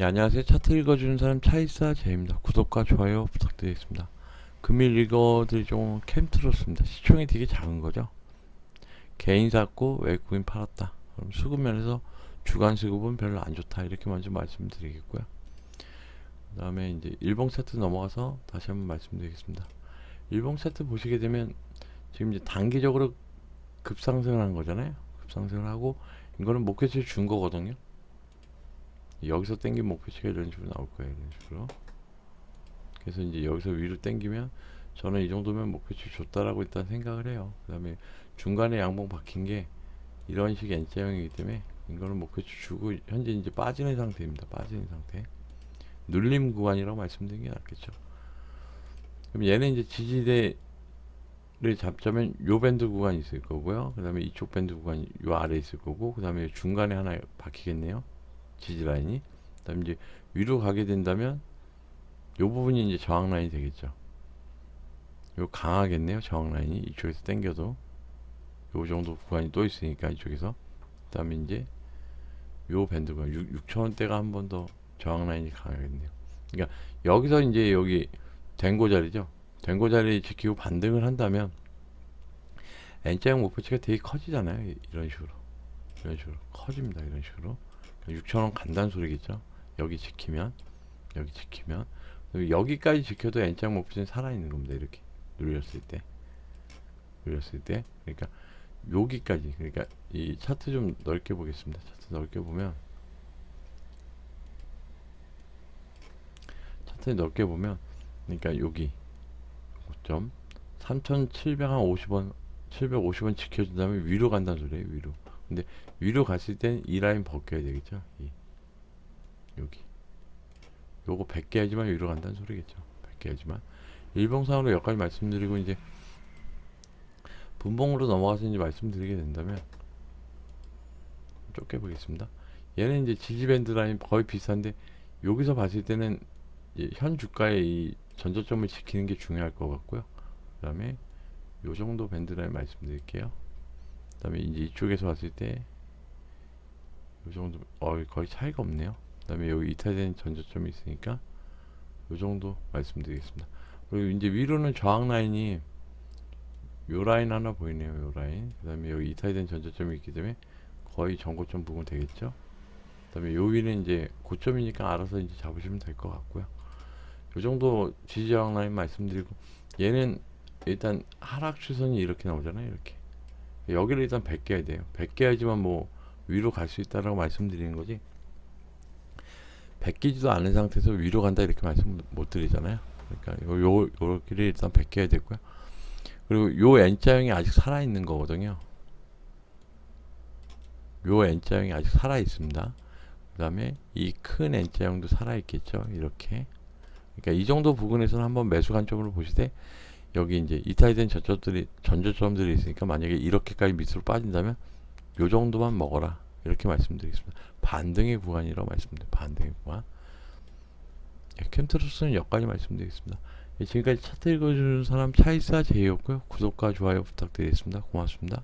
예, 안녕하세요. 차트 읽어주는 사람 차이사 제입니다. 구독과 좋아요 부탁드리겠습니다. 금일 읽어드리죠. 캠트로스입니다. 시총이 되게 작은 거죠. 개인 샀고 외국인 팔았다. 그럼 수급 면에서 주간 수급은 별로 안 좋다. 이렇게 먼저 말씀드리겠고요. 그 다음에 이제 일봉 차트 넘어가서 다시 한번 말씀드리겠습니다. 일봉 차트 보시게 되면 지금 이제 단기적으로 급상승을 한 거잖아요. 급상승을 하고 이거는 목표치 준 거거든요. 여기서 땡긴 목표치가 이런 식으로 나올 거예요. 이런 식으로. 그래서 이제 여기서 위로 땡기면 저는 이 정도면 목표치 줬다라고 일단 생각을 해요. 그 다음에 중간에 양봉 박힌 게 이런 식의 N자형이기 때문에 이거는 목표치 주고 현재 이제 빠지는 상태입니다. 빠지는 상태. 눌림 구간이라고 말씀드리는 게 낫겠죠. 그럼 얘는 이제 지지대를 잡자면 요 밴드 구간이 있을 거고요. 그 다음에 이쪽 밴드 구간이 요 아래 있을 거고, 그 다음에 중간에 하나 박히겠네요. 지지 라인이. 그다음 이제 위로 가게 된다면 요 부분이 이제 저항 라인이 되겠죠. 요 강하겠네요. 저항 라인이 이쪽에서 당겨도 요 정도 구간이 또 있으니까 이쪽에서 그다음에 이제 요 밴드가 6, 6천원대가 한 번 더 저항 라인이 강하겠네요. 그러니까 여기서 이제 여기 된고 자리죠. 된고 자리 지키고 반등을 한다면 N자형 목표치가 되게 커지잖아요. 이- 이런 식으로. 이런 식으로 커집니다. 이런 식으로. 6천원 간다는 소리겠죠. 여기 지키면 여기 지키면 여기까지 지켜도 N장 목표는 살아있는 겁니다. 이렇게 눌렸을 때 눌렸을 때 그러니까 여기까지 그러니까 이 차트 좀 넓게 보겠습니다. 차트 넓게 보면 차트 넓게 보면 그러니까 여기 점 3,750원 750원 지켜준다면 위로 간다는 소리예요. 위로. 근데 위로 갔을 땐 이 라인 벗겨야 되겠죠. 이 여기 요거 100개 하지만 위로 간다는 소리겠죠. 100개 하지만 일봉상으로 여기까지 말씀드리고 이제 분봉으로 넘어가서 이제 말씀드리게 된다면 좁게 보겠습니다. 얘는 이제 지지 밴드 라인 거의 비슷한데 여기서 봤을 때는 현 주가의 이 전저점을 지키는 게 중요할 것 같고요. 그 다음에 요 정도 밴드 라인 말씀드릴게요. 그다음에 이제 이쪽에서 봤을 때요 정도 어 거의 차이가 없네요. 그다음에 여기 이탈된 전저점이 있으니까 요 정도 말씀드리겠습니다. 그리고 이제 위로는 저항 라인이 요 라인 하나 보이네요. 요 라인. 그다음에 여기 이탈된 전저점이 있기 때문에 거의 전고점 부분 되겠죠. 그다음에 요 위는 이제 고점이니까 알아서 이제 잡으시면 될 것 같고요. 요 정도 지지 저항 라인 말씀드리고 얘는 일단 하락 추선이 이렇게 나오잖아요. 이렇게. 여기를 일단 100개 해야 돼요. 100개 하지만 뭐 위로 갈 수 있다라고 말씀드리는 거지. 100개지도 않은 상태에서 위로 간다 이렇게 말씀 못 드리잖아요. 그러니까 요, 요, 요 길을 일단 100개 해야 되고요. 그리고 요 N자형이 아직 살아 있는 거거든요. 요 N자형이 아직 살아 있습니다. 그 다음에 이 큰 N자형도 살아 있겠죠. 이렇게. 그러니까 이 정도 부분에서는 한번 매수 관점으로 보시되 여기 이제 이탈된 전저점들이 전저점들이 있으니까 만약에 이렇게까지 밑으로 빠진다면 요 정도만 먹어라 이렇게 말씀드리겠습니다. 반등의 구간이라고 말씀드립니다. 반등의 구간. 예, 캠트로스는 여기까지 말씀드리겠습니다. 예, 지금까지 차트 읽어주는 사람 차이사 제이였고요. 구독과 좋아요 부탁드리겠습니다. 고맙습니다.